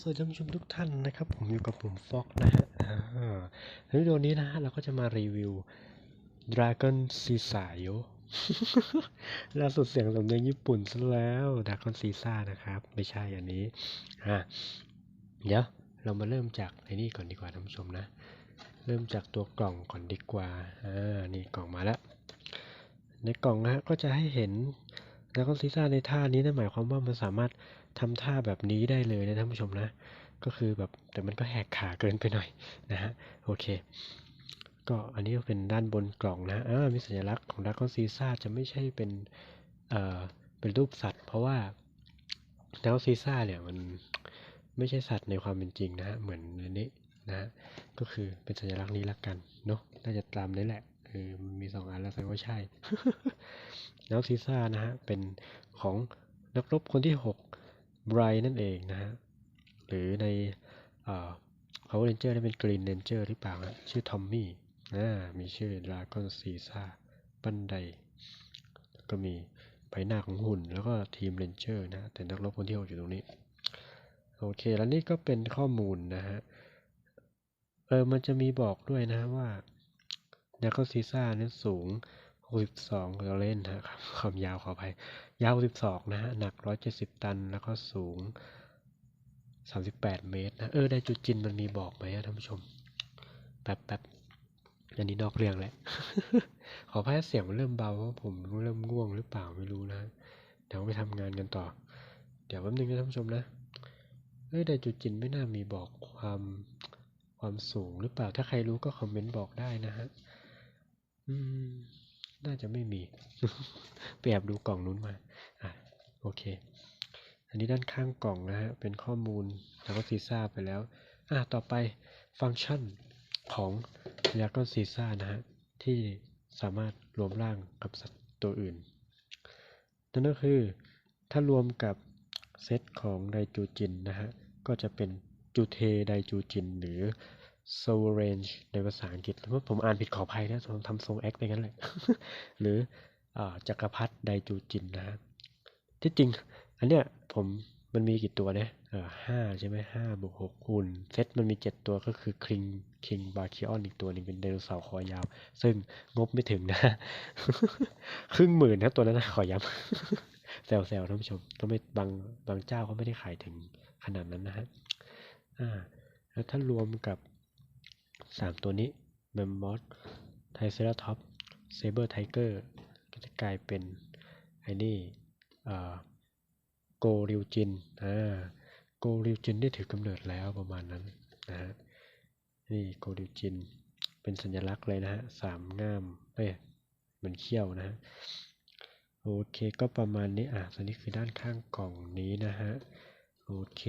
สวัสดีท่านผู้ชมทุกท่านนะครับผมอยู่กับผมฟอกนะฮะในวิดีโอนี้นะฮะเราก็จะมารีวิว Dragon s e a s a y o ล่าสุดเสียงสำเนียงญี่ปุ่นซะแล้ว Dragon s e a s a นะครับ ไม่ใช่อันนี้อะเดี๋ยวเรามาเริ่มจากในนี่ก่อนดีกว่าท่านผู้ชมนะ เริ่มจากตัวกล่องก่อนดีกว่าอ่านี่กล่องมาแล้ว ในกล่องนะฮะก็จะให้เห็นแล้วก็ซีซ่าในท่านี้นั่นหมายความว่ามันสามารถ ทำท่าแบบนี้ได้เลยนะท่านผู้ชมนะ ก็คือแบบแต่มันก็แหกขาเกินไปหน่อยนะฮะโอเค ก็อันนี้ก็เป็นด้านบนกล่องนะอ่ามีสัญลักษณ์ของด r a กอนซีซ่าจะไม่ใช่เป็นเอ่อเป็นรูปสัตว์ เพราะว่าด r a กซีซ่าเนี่ยมันไม่ใช่สัตว์ในความเป็นจริงนะฮะเหมือนอันนี้นะก็คือเป็นสัญลักษณ์นี้ละกันเนาะน่าจะตามนี้แหละเออมันมีสองอันแล้วแสดงว่าใช่แล้วซีซ่านะฮะเป็นของนักรบคนที่6ไบรนั่นเองนะฮะ หรือในเอ่อ Power Ranger ได้เป็น Green Ranger หรือเปล่าฮะชื่อทอมมี่อ่ามีชื่อ Dragon Caesar บันได ก็มีใบหน้าของหุ่น แล้วก็ทีม Ranger นะ แต่นักรบคนที่6อยู่ตรงนี้ โอเค แล้วนี่ก็เป็นข้อมูลนะฮะ เออ มันจะมีบอกด้วยนะว่า Dragon Caesar นั้นสูง 62เราเล่นนะครับความยาวขออภัยยาว62นะฮะหนัก170ตันแล้วก็สูง38เมตรนะ เออไดจูจินมันมีบอกไหมอะท่านผู้ชมแป๊บแป๊บอันนี้นอกเรื่องแหละ ขออภัยเสียงมันเริ่มเบาเพราะผมเริ่มง่วงหรือเปล่าไม่รู้นะเดี๋ยวไปทำงานกันต่อ เดี๋ยวแป๊บนึงนะท่านผู้ชมนะเอ้ยไดจูจินไม่น่ามีบอกความความสูงหรือเปล่าถ้าใครรู้ก็คอมเมนต์บอกได้นะฮะอืม น่าจะไม่มีไปแอบดูกล่องนู้นมาอะโอเค อันนี้ด้านข้างกล่องนะฮะเป็นข้อมูลแล้วก็ซีซ่าไปแล้วอะต่อไปฟังก์ชันของแล้วก็ซีซ่านะฮะที่สามารถรวมร่างกับสัตว์ตัวอื่น นั่นก็คือถ้ารวมกับเซตของไดจูจินนะฮะก็จะเป็นจูเทไดจูจินหรือ s o r a n g e ในภาษาอังกฤษเพราผมอ่านผิดขออภัยนะผมทำทรงแอคไปงั้นแหละหรืออจักรพรรดิไดจูจินนะฮะที่จริง อันเนี้ยผมมันมีกี่ตัวเนี่ยเออห้าใช่ไหมห้าบวกหกคูณเซตมันมีเจ็ดตัวก็คือคิงคิงบาคิออนอีกตัวหนึ่งเป็นไดโนเสาร์คอยาว ซึ่งงบไม่ถึงนะ ครึ่งหมื่นนะตัวนั้นนะขอย้ำแซวๆท่านผู้ชมก็ไม่บางบางเจ้าก็ไม่ได้ขายถึงขนาดนั้นนะฮะอ่าแล้วถ้ารวมกับ สามตัวนี้แมมมอสไทเซราท็อปเซเบอร์ไทเกอร์ก็จะกลายเป็นไอ้นี่อ่าโกริวจินอ่าโกริวจินได้ถือกำเนิดแล้วประมาณนั้นนะฮะนี่โกริวจินเป็นสัญลักษณ์เลยนะฮะสามง่ามเอ้ยเหมือนเขี้ยวนะฮะโอเคก็ประมาณนี้อะส่วนนี้คือด้านข้างกล่องนี้นะฮะโอเค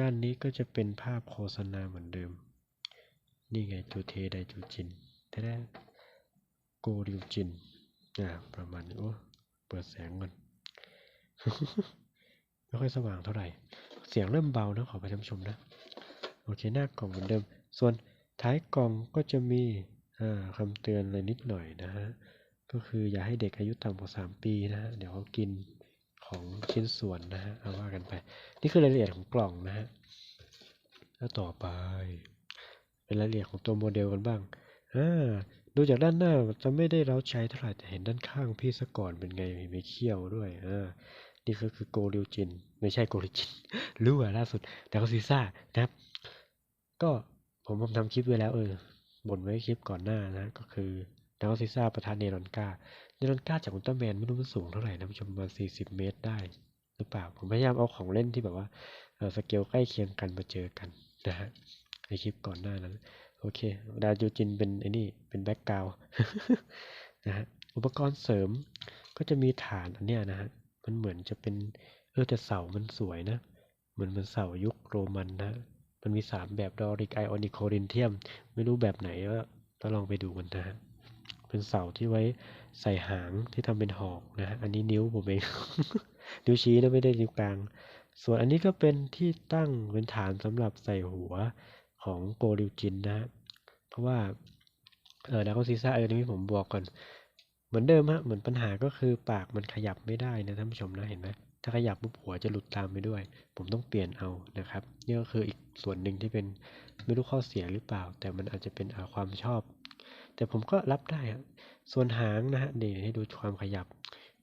ด้านนี้ก็จะเป็นภาพโฆษณาเหมือนเดิม นี่ไงจูเทไดจูจินแต่ได้โกริวจินอ่าประมาณนี้โอ้เปิดแสงก่อนไม่ค่อยสว่างเท่าไหร่ เสียงเริ่มเบานะขอไปท่านชมนะ โอเคหน้ากล่องเหมือนเดิม ส่วนท้ายกล่องก็จะมีอ่าคำเตือนอะไรนิดหน่อยนะฮะ ก็คืออย่าให้เด็กอายุต่ำกว่า 3 ปีนะฮะ เดี๋ยวเขากิน ของชิ้นส่วนนะฮะเอาว่ากันไป นี่คือรายละเอียดของกล่องนะฮะแล้วต่อไป เป็นรายละเอียดของตัวโมเดลกันบ้างอ่าดูจากด้านหน้าจะไม่ได้เร้าใจเท่าไหร่แต่เห็นด้านข้างพี่ซะก่อนเป็นไงมีไม่เขี้ยวด้วยอ่านี่ก็คือโกริวจิน ไม่ใช่โกริจินรู้ว่าล่าสุด แต่ก็ซีซ่านะครับ ก็ผมทำคลิปไว้แล้วเออบ่นไว้คลิปก่อนหน้านะ ก็คือ ดาวซิซ่าประธานเนรอนกาเนรอนกาจากอุลตร้าแมนไม่รู้มันสูงเท่าไหร่นะผู้ชมประมาณ40 เมตรได้หรือเปล่า ผมพยายามเอาของเล่นที่แบบว่าสเกลใกล้เคียงกันมาเจอกันนะฮะในคลิปก่อนหน้านั้น โอเค ดาจูจินเป็นไอ้นี่เป็นแบ็กกราวนะฮะอุปกรณ์เสริมก็จะมีฐานอันเนี้ยนะฮะมันเหมือนจะเป็นเออแต่เสามันสวยนะเหมือนมันเสายุคโรมันนะมันมีสามแบบดอริกไอออนิโครินเทียม ไม่รู้แบบไหนก็ลองไปดูกันนะฮะ เป็นเสาที่ไว้ใส่หางที่ทำเป็นหอกนะฮะอันนี้นิ้วผมเอง นิ้วชี้นะไม่ได้นิ้วกลาง ส่วนอันนี้ก็เป็นที่ตั้งเป็นฐานสำหรับใส่หัวของโกริวจินนะฮะเพราะว่าเออแล้วซีซ่าเออนี่ผมบอกก่อนเหมือนเดิมฮะเหมือนปัญหาก็คือปากมันขยับไม่ได้นะท่านผู้ชมนะเห็นไหมถ้าขยับปุ๊บหัวจะหลุดตามไปด้วย ผมต้องเปลี่ยนเอานะครับนี่ก็คืออีกส่วนหนึ่งที่เป็นไม่รู้ข้อเสียหรือเปล่า แต่มันอาจจะเป็นความชอบ แต่ผมก็รับได้อะส่วนหางนะฮะนี่ให้ดูความขยับ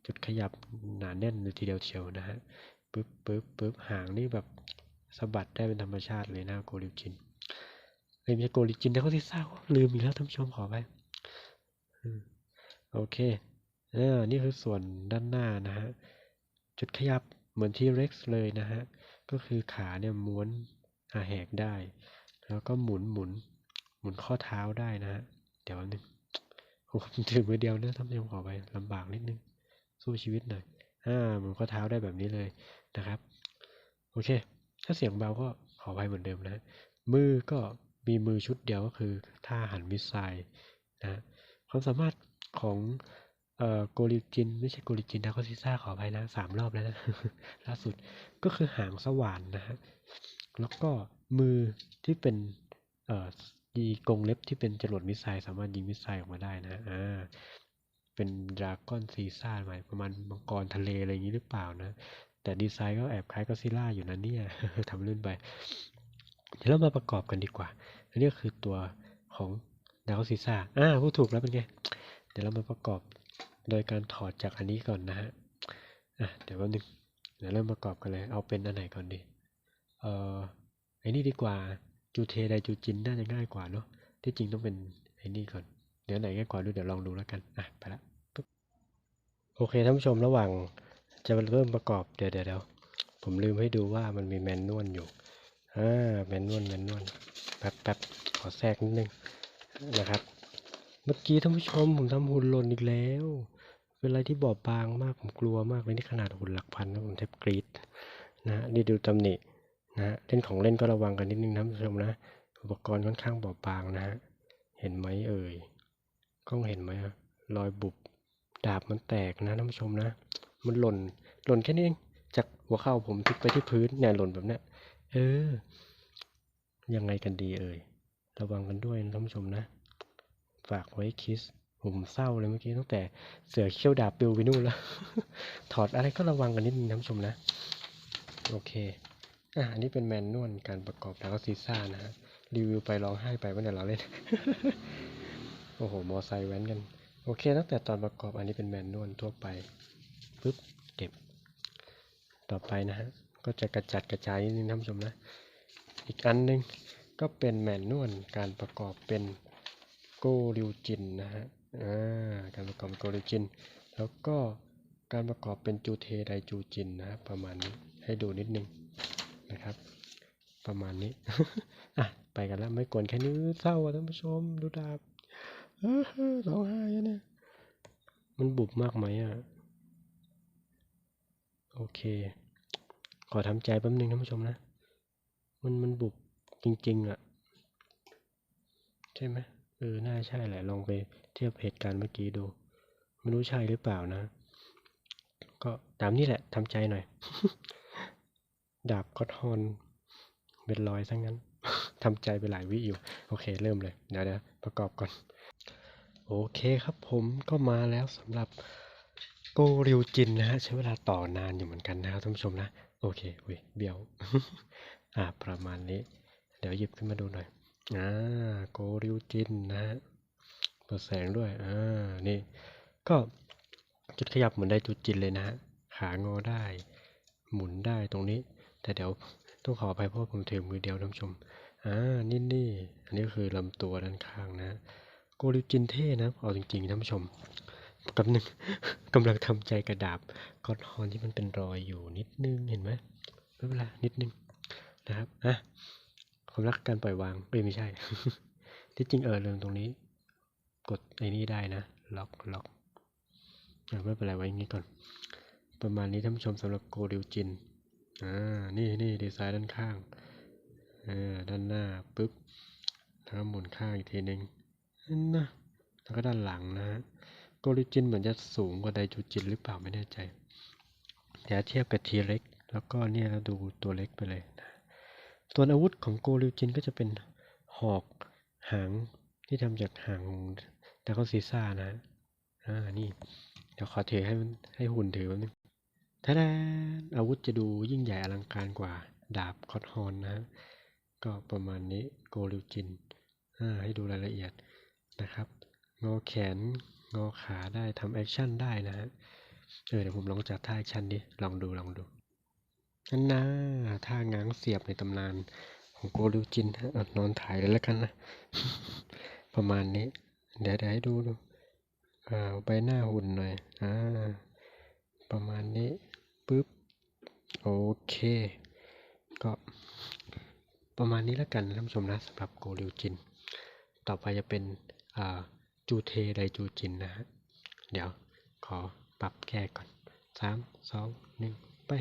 จุดขยับหนาแน่นเลยทีเดียวเชียวนะฮะปึ๊บปึ๊บปึ๊บหางนี่แบบสะบัดได้เป็นธรรมชาติเลยนะโกลิจินเฮ้ยม่ใช่โกลิจินนะเขาที่เศร้าลืมอีกแล้วท่านผู้ชมขอไปโอเคเออนี่คือส่วนด้านหน้านะฮะ จุดขยับเหมือนที่เร็กซ์เลยนะฮะ ก็คือขาเนี่ยม้วนอาแหกได้ แล้วก็หมุนหมุนหมุนข้อเท้าได้นะฮะ เดี๋ยวแป๊บนึงโอ้ผมถือมือเดียวนะท่านผู้ชมขอไปลำบากนิดนึง สู้ชีวิตหน่อยอ่ามุนข้อเท้าได้แบบนี้เลยนะครับ โอเค ถ้าเสียงเบาก็ขออภัยเหมือนเดิมนะ มือก็มีมือชุดเดียวก็คือท่าหันมิสไซล์นะความสามารถของเอ่อโกลิจินไม่ใช่โกลิจินนะก็ซิซ่าขออภัยนะสามรอบแล้วนะล่าสุดก็คือหางสว่านนะฮะแล้วก็มือที่เป็นเอ่อ ยีกงเล็บที่เป็นจรวดมิสไซล์สามารถยิงมิสไซล์ออกมาได้นะอ่าเป็นดราก้อนซีซ่าไหมประมาณมังกรทะเลอะไรอย่างนี้หรือเปล่านะ แต่ดีไซน์ก็แอบคล้ายก็ซิล่าอยู่นะเนี่ยทำเล่นไป เดี๋ยวเรามาประกอบกันดีกว่า อันนี้ก็คือตัวของดาก้อนซีซ่าอ่าพูดถูกแล้วเป็นไง เดี๋ยวเรามาประกอบโดยการถอดจากอันนี้ก่อนนะฮะอะเดี๋ยวแป๊บนึงเดี๋ยวเริ่มประกอบกันเลย เอาเป็นอันไหนก่อนดี เอ่อไอ้นี่ดีกว่า จูเทไดจูจินน่าจะง่ายกว่าเนาะที่จริงต้องเป็นไอ้นี่ก่อนเดี๋ยวไหนง่ายกว่าดูเดี๋ยวลองดูแล้วกันอะไปละโอเคท่านผู้ชมระหว่างจะเริ่มประกอบเดี๋ยวเดี๋ยวเดี๋ยวผมลืมให้ดูว่ามันมีแมนนวลอยู่อ่าแมนนวลแมนนวลแป๊บแป๊บขอแทรกนิดนึงนะครับ เมื่อกี้ท่านผู้ชมผมทำหุ่นหล่นอีกแล้วเป็นอะไรที่บอบบางมากผมกลัวมากเลยนี่ขนาดหุ่นหลักพันนะผมแทบกรีดนะฮะนี่ดูตำหนิ นะเล่นของเล่นก็ระวังกันนิดนึงนะท่านผู้ชมนะ อุปกรณ์ค่อนข้างบอบบางนะฮะเห็นไหมเอ่ยกล้องเห็นไหมอะรอยบุบดาบมันแตกนะท่านผู้ชมนะ มันหล่นหล่นแค่นี้เองจากหัวเข่าผมทิกไปที่พื้นเนี่ยหล่นแบบเนี้ยเออ ยังไงกันดีเอ่ยระวังกันด้วยนะท่านผู้ชมนะ ฝากไว้คิสผมเศร้าเลยเมื่อกี้ตั้งแต่เสือเขี้ยวดาบปิวไปนู่นแล้ว ถอดอะไรก็ระวังกันนิดนึงท่านผู้ชมนะ โอเค อะอันนี้เป็นแมนนวลการประกอบดาวซีซ่านะฮะรีวิวไปร้องไห้ไปว่าเนี่ยเราเล่น โอ้โห มอไซค์แว้นกัน โอเค ตั้งแต่ตอนประกอบอันนี้เป็นแมนนวลทั่วไปปุ๊บเก็บ ต่อไปนะฮะ ก็จะกระจัดกระจายนิดนึงท่านผู้ชมนะ อีกอันหนึงก็เป็นแมนนวลการประกอบเป็นโกริวจินนะฮะอ่าการประกอบโกริวจิน แล้วก็การประกอบเป็นจูเทไดจูจินนะประมาณนี้ให้ดูนิดนึง นะครับ ประมาณนี้ อะ ไปกันแล้วไม่กวนแค่นี้เศร้าอะท่านผู้ชม ดูดาบเออร้องไห้อะเนี่ย มันบุบมากไหมอะ โอเค ขอทำใจแป๊บนึงท่านผู้ชมนะ มันมันบุบจริง ๆ อะ ใช่ไหมเออ น่าใช่แหละ ลองไปเทียบเหตุการณ์เมื่อกี้ดู ไม่รู้ใช่หรือเปล่านะ ก็ตามนี้แหละทำใจหน่อย ดาบก็ทอนเป็นรอยซะงั้นทำใจไปหลายวิอยู่ โอเค เริ่มเลย เดี๋ยวเดี๋ยวประกอบก่อน โอเคครับผมก็มาแล้วสำหรับโกริวจินนะฮะใช้เวลาต่อนานอยู่เหมือนกันนะครับท่านผู้ชมนะ โอเคอุ้ยเบี้ยว อ่า ประมาณนี้ เดี๋ยวหยิบขึ้นมาดูหน่อย อ่า โกริวจินนะฮะเปิดแสงด้วย อ่า นี่ ก็จุดขยับเหมือนได้จูจินเลยนะฮะ ขางอได้ หมุนได้ตรงนี้ แต่เดี๋ยวต้องขออภัยเพราะผมถือมือเดียวท่านผู้ชมอ่านี่นี่อันนี้คือลำตัวด้านข้างนะ โกริวจินเท่นะเอาจริงๆท่านผู้ชมกับหนึ่งกำลังทำใจกระดาบกอดฮอนที่มันเป็นรอยอยู่นิดนึงเห็นไหมไม่เป็นไรนิดนึงนะครับอะความรักการปล่อยวางเอ้ยไม่ใช่ ที่จริงเออเรื่องตรงนี้ กดไอ้นี่ได้นะ ล็อกล็อกอะไม่เป็นไรไว้อย่างนี้ก่อน ประมาณนี้ท่านผู้ชมสำหรับโกริวจิน อ่านี่นี่ดีไซน์ด้านข้างอ่าด้านหน้าปึ๊บแล้วก็หมุนข้างอีกทีหนึ่งนั่นนะแล้วก็ด้านหลังนะฮะโกริจินเหมือนจะสูงกว่าไดจูจินหรือเปล่าไม่แน่ใจแต่เทียบกับทีเล็กแล้วก็เนี่ยเราดูตัวเล็กไปเลยนะส่วนอาวุธของโกริจินก็จะเป็นหอกหางที่ทำจากหางดากอนซีซ่านะอ่านี่เดี๋ยวขอถือให้มันให้หุ่นถือแป๊บนึง ทะแดนอาวุธจะดูยิ่งใหญ่อลังการกว่าดาบคอตฮอนนะ ก็ประมาณนี้โกลิวจินอ่าให้ดูรายละเอียดนะครับ งอแขน งอขาได้ทำแอคชั่นได้นะฮะเออเดี๋ยวผมลองจัดท่าแอคชั่นดิ ลองดูลองดูนั่นนะท่าง้างเสียบในตำนานของโกลิวจินฮะนอนถ่ายเลยแล้วกันนะ ประมาณนี้ เดี๋ยวเดี๋ยวให้ดูดูอ่าใบหน้าหุ่นหน่อยอ่าประมาณนี้ ปึ๊บ โอเค ก็ประมาณนี้แล้วกันท่านผู้ชมนะสำหรับโกลิวจิน ต่อไปจะเป็นจูเทไดจูจินนะฮะ เดี๋ยวขอปรับแก้ก่อนสามสองหนึ่งไป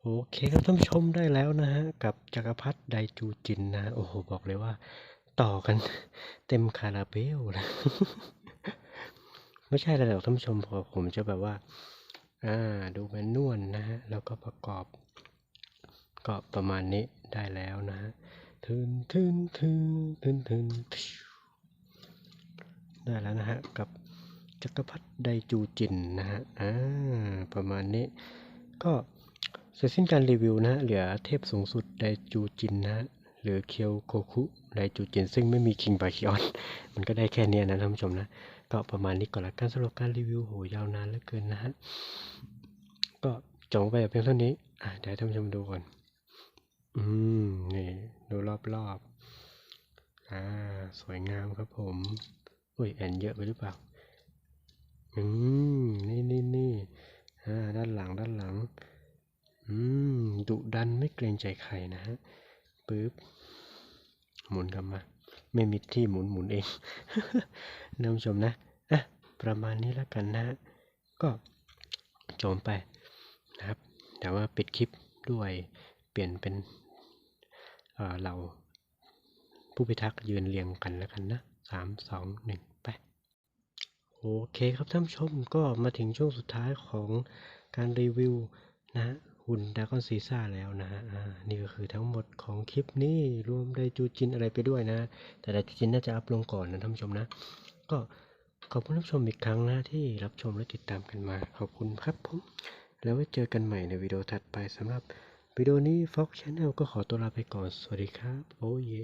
โอเคครับท่านผู้ชมได้แล้วนะฮะ กับจักรพรรดิไดจูจินนะฮะโอ้โห บอกเลยว่าต่อกันเต็มคาราเบลนะ ไม่ใช่อะไรหรอกท่านผู้ชมพอผมจะแบบว่า อ่าดูแมนนวลนะฮะแล้วก็ประกอบก็ประมาณนี้ได้แล้วนะฮะทึนทึนทึนทึนทึนได้แล้วนะฮะกับจักรพรรดิไดจูจินนะฮะอ่าประมาณนี้ก็เสร็จสิ้นการรีวิวนะฮะเหลือเทพสูงสุดไดจูจินนะฮะหรือเคียวโคคุไดจูจินซึ่งไม่มีคิงบาคิออนมันก็ได้แค่นี้นะท่านผู้ชมนะ ก็ประมาณนี้ก่อนละกันสำหรับการรีวิวโหยาวนานเหลือเกินนะฮะก็จบไปเพียงเท่านี้อะเดี๋ยวท่านผู้ชมดูก่อนอืมนี่ดูรอบๆอ่าสวยงามครับผมอุ้ยแอนเยอะไปหรือเปล่าอืมนี่นี่นี่อ่าด้านหลังด้านหลังอืมดุดันไม่เกรงใจใครนะฮะปึ๊บหมุนกลับมา ไม่มีที่หมุนหมุนเองท่านผู้ชมนะอะประมาณนี้แล้วกันนะ ก็จบไปนะครับ แต่ว่าปิดคลิปด้วยเปลี่ยนเป็นเอ่อเราผู้พิทักษ์ยืนเรียงกันแล้วกันนะสามสองหนึ่งไป โอเคครับท่านผู้ชมก็มาถึงช่วงสุดท้ายของการรีวิวนะ คุณดากอนซีซ่าแล้วนะฮะอ่านี่ก็คือทั้งหมดของคลิปนี้รวมไดจูจินอะไรไปด้วยนะ แต่ไดจูจินน่าจะอัพลงก่อนนะท่านผู้ชมนะ ก็ขอบคุณท่านผู้ชมอีกครั้งนะที่รับชมและติดตามกันมา ขอบคุณครับผม แล้วไว้เจอกันใหม่ในวิดีโอถัดไปสำหรับวิดีโอนี้ Fox Channel ก็ขอตัวลาไปก่อน สวัสดีครับ โอ้เย